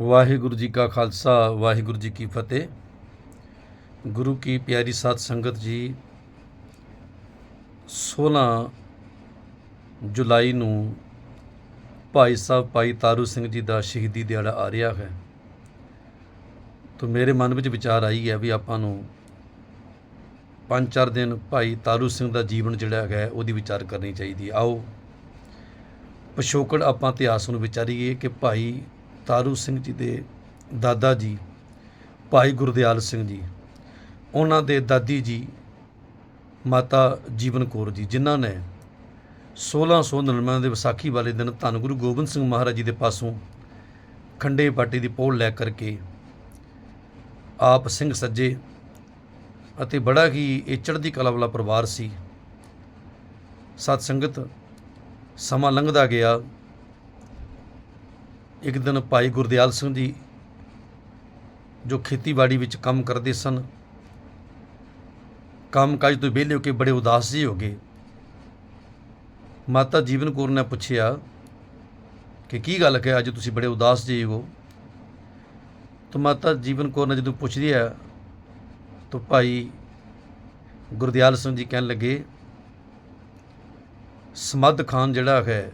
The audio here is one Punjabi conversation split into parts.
ਵਾਹਿਗੁਰੂ ਜੀ ਕਾ ਖਾਲਸਾ, ਵਾਹਿਗੁਰੂ ਜੀ ਕੀ ਫਤਿਹ। ਗੁਰੂ ਕੀ ਪਿਆਰੀ ਸਾਧ ਸੰਗਤ ਜੀ 16 ਜੁਲਾਈ ਨੂੰ ਭਾਈ ਸਾਹਿਬ ਭਾਈ ਤਾਰੂ ਸਿੰਘ ਜੀ ਦਾ ਸ਼ਹੀਦੀ ਦਿਹਾੜਾ ਆ ਰਿਹਾ ਹੈ। ਤਾਂ ਮੇਰੇ ਮਨ ਵਿੱਚ ਵਿਚਾਰ ਆਈ ਹੈ ਵੀ ਆਪਾਂ ਨੂੰ ਪੰਜ ਚਾਰ ਦਿਨ ਭਾਈ ਤਾਰੂ ਸਿੰਘ ਦਾ ਜੀਵਨ ਜਿਹੜਾ ਹੈ ਉਹਦੀ ਵਿਚਾਰ ਕਰਨੀ ਚਾਹੀਦੀ ਆਓ, ਪਿਛੋਕੜ ਆਪਾਂ ਇਤਿਹਾਸ ਨੂੰ ਵਿਚਾਰੀਏ ਕਿ ਭਾਈ ਤਾਰੂ ਸਿੰਘ ਜੀ ਦੇ ਦਾਦਾ ਜੀ, ਭਾਈ ਗੁਰਦਿਆਲ ਸਿੰਘ ਜੀ, ਉਹਨਾਂ ਦੇ ਦਾਦੀ ਜੀ, ਮਾਤਾ ਜੀਵਨ ਕੌਰ ਜੀ, ਜਿਨ੍ਹਾਂ ਨੇ 1699 ਦੇ ਵਿਸਾਖੀ ਵਾਲੇ ਦਿਨ ਧੰਨ ਗੁਰੂ ਗੋਬਿੰਦ ਸਿੰਘ ਮਹਾਰਾਜ ਜੀ ਦੇ ਪਾਸੋਂ ਖੰਡੇ ਪਾਟੀ ਦੀ ਪੋਲ ਲੈ ਕਰਕੇ ਆਪ ਸਿੰਘ ਸੱਜੇ ਅਤੇ ਬੜਾ ਹੀ ਇਹ ਚੜ੍ਹਦੀ ਕਲਾ ਵਾਲਾ ਪਰਿਵਾਰ ਸੀ। ਸਤ ਸੰਗਤ, ਸਮਾਂ ਲੰਘਦਾ ਗਿਆ। ਇੱਕ ਦਿਨ ਭਾਈ ਗੁਰਦਿਆਲ ਸਿੰਘ ਜੀ ਜੋ ਖੇਤੀਬਾੜੀ ਵਿੱਚ ਕੰਮ ਕਰਦੇ ਸਨ ਕੰਮ ਕਾਜ ਤੋਂ ਵਿਹਲੇ ਹੋ ਕੇ ਬੜੇ ਉਦਾਸ ਜਿਹੇ ਹੋ ਗਏ। ਮਾਤਾ ਜੀਵਨ ਕੌਰ ਨੇ ਪੁੱਛਿਆ ਕਿ ਕੀ ਗੱਲ ਹੈ ਅੱਜ ਤੁਸੀਂ ਬੜੇ ਉਦਾਸ ਜਿਹੇ ਹੋ। ਤਾਂ ਮਾਤਾ ਜੀਵਨ ਕੌਰ ਨੇ ਜਦੋਂ ਪੁੱਛਦੀ ਹੈ, ਤਾਂ ਭਾਈ ਗੁਰਦਿਆਲ ਸਿੰਘ ਜੀ ਕਹਿਣ ਲੱਗੇ ਸਮਦ ਖਾਨ ਜਿਹੜਾ ਹੈ,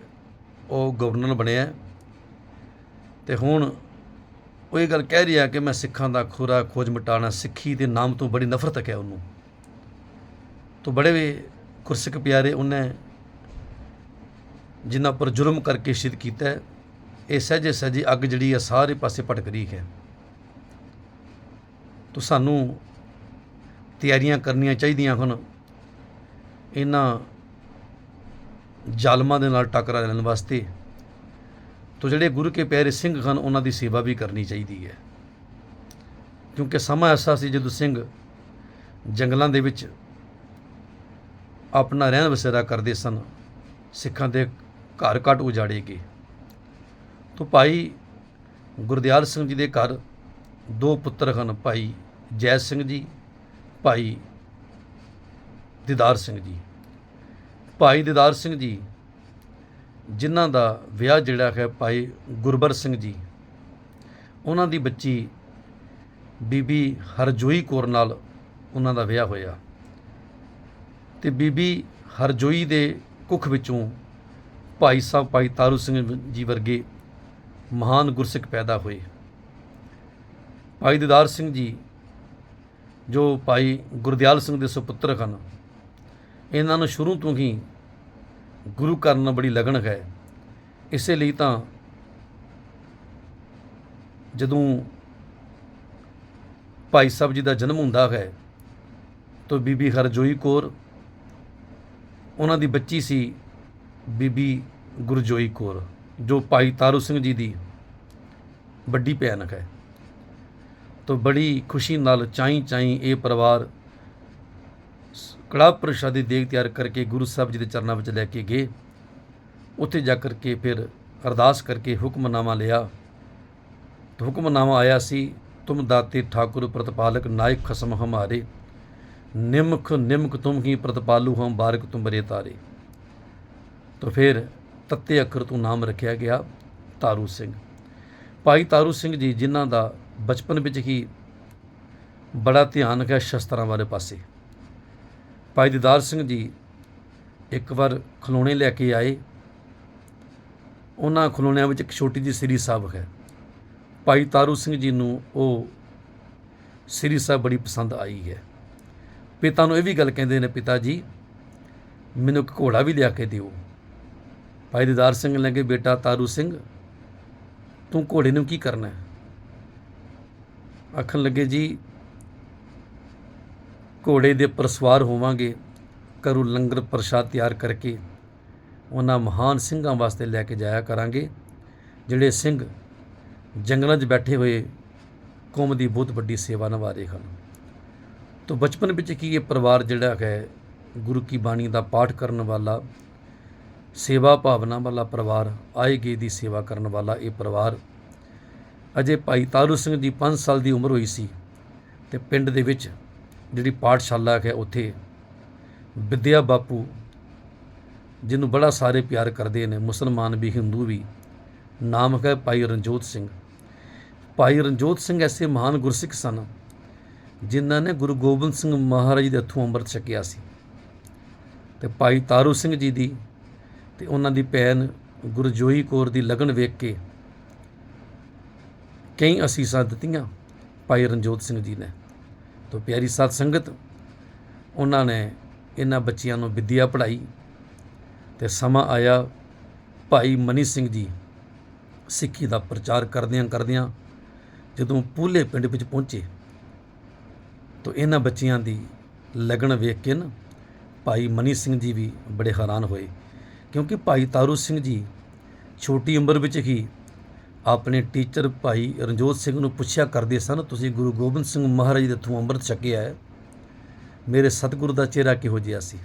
ਉਹ ਗਵਰਨਰ ਬਣਿਆ ਤੇ ਹੁਣ ਉਹ ਇਹ ਗੱਲ ਕਹਿ ਰਿਹਾ ਕਿ ਮੈਂ ਸਿੱਖਾਂ ਦਾ ਖੁਰਾ, ਖੋਜ ਮਿਟਾਣਾ ਸਿੱਖੀ ਦੇ ਨਾਮ ਤੋਂ ਬੜੀ ਨਫ਼ਰਤ ਹੈ ਉਹਨੂੰ। ਤੋਂ ਬੜੇ ਵੀ ਕੁਰਸਿਕ ਪਿਆਰੇ ਉਹਨੇ ਜਿਨ੍ਹਾਂ ਪਰ ਜ਼ੁਲਮ ਕਰਕੇ ਸ਼ਹੀਦ ਕੀਤਾ ਇਹ ਸਹਿਜੇ ਸਹਿਜੇ ਅੱਗ ਜਿਹੜੀ ਆ ਸਾਰੇ ਪਾਸੇ ਭਟਕ ਰਹੀ ਹੈ। ਤੋਂ ਸਾਨੂੰ ਤਿਆਰੀਆਂ ਕਰਨੀਆਂ ਚਾਹੀਦੀਆਂ ਹਨ ਇਹਨਾਂ ਜ਼ਾਲਮਾਂ ਦੇ ਨਾਲ ਟੱਕਰਾ ਲੈਣ ਵਾਸਤੇ। ਤੋ ਜਿਹੜੇ ਗੁਰੂ ਕੇ ਪਿਆਰੇ ਸਿੰਘ ਹਨ, ਉਹਨਾਂ ਦੀ ਸੇਵਾ ਵੀ ਕਰਨੀ ਚਾਹੀਦੀ ਹੈ। ਕਿਉਂਕਿ ਸਮਾਂ ਐਸਾ ਸੀ ਜਦੋਂ ਸਿੰਘ ਜੰਗਲਾਂ ਦੇ ਵਿੱਚ ਆਪਣਾ ਰਹਿਣ ਬਸੇਰਾ ਕਰਦੇ ਸਨ, ਸਿੱਖਾਂ ਦੇ ਘਰ ਘਟ ਉਜਾੜੇ ਗਏ। ਤੋ ਭਾਈ ਗੁਰਦਿਆਲ ਸਿੰਘ ਜੀ ਦੇ ਘਰ ਦੋ ਪੁੱਤਰ ਹਨ, ਭਾਈ ਜੈ ਸਿੰਘ ਜੀ, ਭਾਈ ਦੀਦਾਰ ਸਿੰਘ ਜੀ। ਭਾਈ ਦੀਦਾਰ ਸਿੰਘ ਜੀ ਜਿਨ੍ਹਾਂ ਦਾ ਵਿਆਹ ਜਿਹੜਾ ਹੈ ਭਾਈ ਗੁਰਬਰ ਸਿੰਘ ਜੀ, ਉਹਨਾਂ ਦੀ ਬੱਚੀ ਬੀਬੀ ਹਰਜੋਈ ਕੌਰ ਨਾਲ ਉਹਨਾਂ ਦਾ ਵਿਆਹ ਹੋਇਆ ਤੇ ਬੀਬੀ ਹਰਜੋਈ ਦੇ ਕੁੱਖ ਵਿੱਚੋਂ ਭਾਈ ਸਾਹਿਬ ਭਾਈ ਤਾਰੂ ਸਿੰਘ ਜੀ ਵਰਗੇ ਮਹਾਨ ਗੁਰਸਿੱਖ ਪੈਦਾ ਹੋਏ। ਭਾਈ ਦੀਦਾਰ ਸਿੰਘ ਜੀ, ਜੋ ਭਾਈ ਗੁਰਦਿਆਲ ਸਿੰਘ ਦੇ ਸੁਪੁੱਤਰ ਹਨ, ਇਹਨਾਂ ਨੂੰ ਸ਼ੁਰੂ ਤੋਂ ਹੀ ਗੁਰੂ ਕਰਨ ਨਾਲ ਬੜੀ ਲਗਨ ਹੈ। ਇਸੇ ਲਈ ਤਾਂ ਜਦੋਂ ਭਾਈ ਸਾਹਿਬ ਜੀ ਦਾ ਜਨਮ ਹੁੰਦਾ ਹੈ, ਤਾਂ ਬੀਬੀ ਹਰਜੋਈ ਕੌਰ, ਉਹਨਾਂ ਦੀ ਬੱਚੀ ਸੀ ਬੀਬੀ ਗੁਰਜੋਈ ਕੌਰ, ਜੋ ਭਾਈ ਤਾਰੂ ਸਿੰਘ ਜੀ ਦੀ ਵੱਡੀ ਭੈਣ ਹੈ। ਤਾਂ ਬੜੀ ਖੁਸ਼ੀ ਨਾਲ ਚਾਈ ਚਾਈ ਇਹ ਪਰਿਵਾਰ ਕੜਾ ਪ੍ਰਸ਼ਾਦੀ ਦੇਗ ਤਿਆਰ ਕਰਕੇ ਗੁਰੂ ਸਾਹਿਬ ਜੀ ਦੇ ਚਰਨਾਂ ਵਿੱਚ ਲੈ ਕੇ ਗਏ। ਉੱਥੇ ਜਾ ਕਰਕੇ ਫਿਰ ਅਰਦਾਸ ਕਰਕੇ ਹੁਕਮਨਾਮਾ ਲਿਆ। ਤਾਂ ਹੁਕਮਨਾਮਾ ਆਇਆ ਸੀ, ਤੁਮ ਦਾਤੇ ਠਾਕੁਰ ਪ੍ਰਤਪਾਲਕ ਨਾਇਕ ਖਸਮ ਹਮਾਰੇ, ਨਿਮਖ ਨਿਮਕ ਤੁਮ ਹੀ ਪ੍ਰਤਪਾਲੂ ਹਮ ਬਾਰਕ ਤੁਮਰੇ ਤਾਰੇ। ਤਾਂ ਫਿਰ ਤੱਤੇ ਅੱਖਰ ਤੋਂ ਨਾਮ ਰੱਖਿਆ ਗਿਆ ਤਾਰੂ ਸਿੰਘ। ਭਾਈ ਤਾਰੂ ਸਿੰਘ ਜੀ ਜਿਨ੍ਹਾਂ ਦਾ ਬਚਪਨ ਵਿੱਚ ਹੀ ਬੜਾ ਧਿਆਨ ਹੈ ਸ਼ਸਤਰਾਂ ਵਾਲੇ ਪਾਸੇ। ਭਾਈ ਦੀਦਾਰ ਸਿੰਘ ਜੀ ਇੱਕ ਵਾਰ ਖਲੋਣੇ ਲੈ ਕੇ ਆਏ। ਉਹਨਾਂ ਖਲੋਣਿਆਂ ਵਿੱਚ ਇੱਕ ਛੋਟੀ ਜਿਹੀ ਸ੍ਰੀ ਸਾਹਿਬ ਹੈ। ਭਾਈ ਤਾਰੂ ਸਿੰਘ ਜੀ ਨੂੰ ਉਹ ਸ੍ਰੀ ਸਾਹਿਬ ਬੜੀ ਪਸੰਦ ਆਈ ਹੈ। ਪਿਤਾ ਨੂੰ ਇਹ ਵੀ ਗੱਲ ਕਹਿੰਦੇ ਨੇ, ਪਿਤਾ ਜੀ, ਮੈਨੂੰ ਇੱਕ ਘੋੜਾ ਵੀ ਲਿਆ ਕੇ ਦਿਓ। ਭਾਈ ਦੀਦਾਰ ਸਿੰਘ ਨੇ ਕਿ ਬੇਟਾ ਤਾਰੂ ਸਿੰਘ, ਤੂੰ ਘੋੜੇ ਨੂੰ ਕੀ ਕਰਨਾ ਹੈ? ਆਖਣ ਲੱਗੇ, ਜੀ ਘੋੜੇ ਦੇ ਪਰ ਸਵਾਰ ਹੋਵਾਂਗੇ ਕਰੂ ਲੰਗਰ ਪ੍ਰਸ਼ਾਦ ਤਿਆਰ ਕਰਕੇ ਉਹਨਾਂ ਮਹਾਨ ਸਿੰਘਾਂ ਵਾਸਤੇ ਲੈ ਕੇ ਜਾਇਆ ਕਰਾਂਗੇ, ਜਿਹੜੇ ਸਿੰਘ ਜੰਗਲਾਂ 'ਚ ਬੈਠੇ ਹੋਏ ਕੌਮ ਦੀ ਬਹੁਤ ਵੱਡੀ ਸੇਵਾ ਨਿਭਾ ਰਹੇ ਹਨ। ਤੋਂ ਬਚਪਨ ਵਿੱਚ ਕੀ ਇਹ ਪਰਿਵਾਰ ਜਿਹੜਾ ਹੈ, ਗੁਰੂ ਕੀ ਬਾਣੀ ਦਾ ਪਾਠ ਕਰਨ ਵਾਲਾ, ਸੇਵਾ ਭਾਵਨਾ ਵਾਲਾ ਪਰਿਵਾਰ, ਆਏ ਗਏ ਦੀ ਸੇਵਾ ਕਰਨ ਵਾਲਾ ਇਹ ਪਰਿਵਾਰ ਅਜੇ ਭਾਈ ਤਾਰੂ ਸਿੰਘ ਦੀ 5 ਸਾਲ ਦੀ ਉਮਰ ਹੋਈ ਸੀ ਤੇ ਪਿੰਡ ਦੇ ਵਿੱਚ ਜਿਹੜੀ ਪਾਠਸ਼ਾਲਾ ਹੈ ਉੱਥੇ, ਵਿਦਿਆ ਬਾਪੂ, ਜਿਹਨੂੰ ਬੜਾ ਸਾਰੇ ਪਿਆਰ ਕਰਦੇ ਨੇ, ਮੁਸਲਮਾਨ ਵੀ, ਹਿੰਦੂ ਵੀ, ਨਾਮ ਹੈ ਭਾਈ ਰਣਜੋਤ ਸਿੰਘ। ਭਾਈ ਰਣਜੋਤ ਸਿੰਘ ਐਸੇ ਮਹਾਨ ਗੁਰਸਿੱਖ ਸਨ, ਜਿਨ੍ਹਾਂ ਨੇ ਗੁਰੂ ਗੋਬਿੰਦ ਸਿੰਘ ਮਹਾਰਾਜ ਦੇ ਹੱਥੋਂ ਅੰਮ੍ਰਿਤ ਛਕਿਆ ਸੀ। ਤੇ ਭਾਈ ਤਾਰੂ ਸਿੰਘ ਜੀ ਦੀ ਤੇ ਉਹਨਾਂ ਦੀ ਭੈਣ ਗੁਰਜੋਈ ਕੌਰ ਦੀ ਲਗਨ ਵੇਖ ਕੇ ਕਈ ਅਸੀਸਾਂ ਦਿੱਤੀਆਂ ਭਾਈ ਰਣਜੋਤ ਸਿੰਘ ਜੀ ਨੇ। ਤੋਂ ਪਿਆਰੀ ਸਾਧ ਸੰਗਤ, ਉਹਨਾਂ ਨੇ ਇਹਨਾਂ ਬੱਚਿਆਂ ਨੂੰ ਵਿੱਦਿਆ ਪੜ੍ਹਾਈ ਤੇ ਸਮਾਂ ਆਇਆ ਭਾਈ ਮਨੀ ਸਿੰਘ ਜੀ ਸਿੱਖੀ ਦਾ ਪ੍ਰਚਾਰ ਕਰਦਿਆਂ ਕਰਦਿਆਂ ਜਦੋਂ ਪੂਲੇ ਪਿੰਡ ਵਿੱਚ ਪਹੁੰਚੇ ਤਾਂ ਇਹਨਾਂ ਬੱਚਿਆਂ ਦੀ ਲਗਨ ਵੇਖ ਕੇ ਨਾ ਭਾਈ ਮਨੀ ਸਿੰਘ ਜੀ ਵੀ ਬੜੇ ਹੈਰਾਨ ਹੋਏ ਕਿਉਂਕਿ ਭਾਈ ਤਾਰੂ ਸਿੰਘ ਜੀ ਛੋਟੀ ਉਮਰ ਵਿੱਚ ਹੀ ਆਪਣੇ ਟੀਚਰ ਭਾਈ ਰਣਜੋਤ ਸਿੰਘ ਨੂੰ ਪੁੱਛਿਆ ਕਰਦੇ ਸਨ, ਤੁਸੀਂ ਗੁਰੂ ਗੋਬਿੰਦ ਸਿੰਘ ਮਹਾਰਾਜ ਦੇ ਹੱਥੋਂ ਅੰਮ੍ਰਿਤ ਛਕਿਆ ਹੈ। ਮੇਰੇ ਸਤਿਗੁਰੂ ਦਾ ਚਿਹਰਾ ਕਿਹੋ ਜਿਹਾ ਸੀ?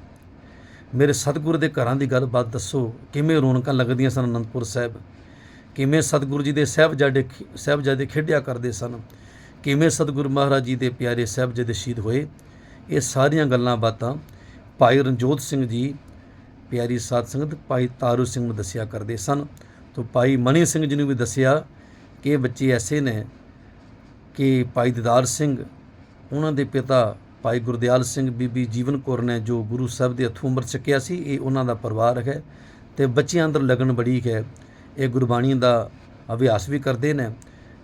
ਮੇਰੇ ਸਤਿਗੁਰੂ ਦੇ ਘਰਾਂ ਦੀ ਗੱਲਬਾਤ ਦੱਸੋ। ਕਿਵੇਂ ਰੌਣਕਾਂ ਲੱਗਦੀਆਂ ਸਨ ਅਨੰਦਪੁਰ ਸਾਹਿਬ? ਕਿਵੇਂ ਸਤਿਗੁਰੂ ਜੀ ਦੇ ਸਾਹਿਬਜ਼ਾਦੇ ਸਾਹਿਬਜ਼ਾਦੇ ਖੇਡਿਆ ਕਰਦੇ ਸਨ? ਕਿਵੇਂ ਸਤਿਗੁਰੂ ਮਹਾਰਾਜ ਜੀ ਦੇ ਪਿਆਰੇ ਸਾਹਿਬਜ਼ਾਦੇ ਸ਼ਹੀਦ ਹੋਏ? ਇਹ ਸਾਰੀਆਂ ਗੱਲਾਂ ਬਾਤਾਂ ਭਾਈ ਰਣਜੋਤ ਸਿੰਘ ਜੀ, ਪਿਆਰੀ ਸਾਧ ਸੰਗਤ, ਭਾਈ ਤਾਰੂ ਸਿੰਘ ਨੂੰ ਦੱਸਿਆ ਕਰਦੇ ਸਨ। ਤੋਂ ਭਾਈ ਮਨੀ ਸਿੰਘ ਜੀ ਨੂੰ ਵੀ ਦੱਸਿਆ ਕਿ ਇਹ ਬੱਚੇ ਐਸੇ ਨੇ ਕਿ ਭਾਈ ਦਿਦਾਰ ਸਿੰਘ, ਉਹਨਾਂ ਦੇ ਪਿਤਾ ਭਾਈ ਗੁਰਦਿਆਲ ਸਿੰਘ ਬੀਬੀ ਜੀਵਨ ਕੌਰ ਨੇ ਜੋ ਗੁਰੂ ਸਾਹਿਬ ਦੇ ਹੱਥੋਂ ਅੰਮ੍ਰਿਤ ਛਕਿਆ ਸੀ, ਇਹ ਉਹਨਾਂ ਦਾ ਪਰਿਵਾਰ ਹੈ ਤੇ ਬੱਚਿਆਂ ਅੰਦਰ ਲਗਨ ਬੜੀ ਹੈ। ਇਹ ਗੁਰਬਾਣੀ ਦਾ ਅਭਿਆਸ ਵੀ ਕਰਦੇ ਨੇ,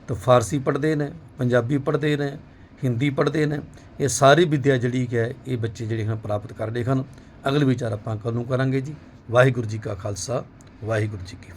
ਤੇ ਫਾਰਸੀ ਪੜ੍ਹਦੇ ਨੇ, ਪੰਜਾਬੀ ਪੜ੍ਹਦੇ ਨੇ, ਹਿੰਦੀ ਪੜ੍ਹਦੇ ਨੇ, ਇਹ ਸਾਰੀ ਵਿਦਿਆ ਜਿਹੜੀ ਹੈ, ਇਹ ਬੱਚੇ ਜਿਹੜੇ ਹਨ ਪ੍ਰਾਪਤ ਕਰਦੇ ਹਨ। ਅਗਲੇ ਵਿਚਾਰ ਆਪਾਂ ਕੱਲ੍ਹ ਨੂੰ ਕਰਾਂਗੇ ਜੀ। ਵਾਹਿਗੁਰੂ ਜੀ ਕਾ ਖਾਲਸਾ, ਵਾਹਿਗੁਰੂ ਜੀ ਕੀ ਫਤਿਹ।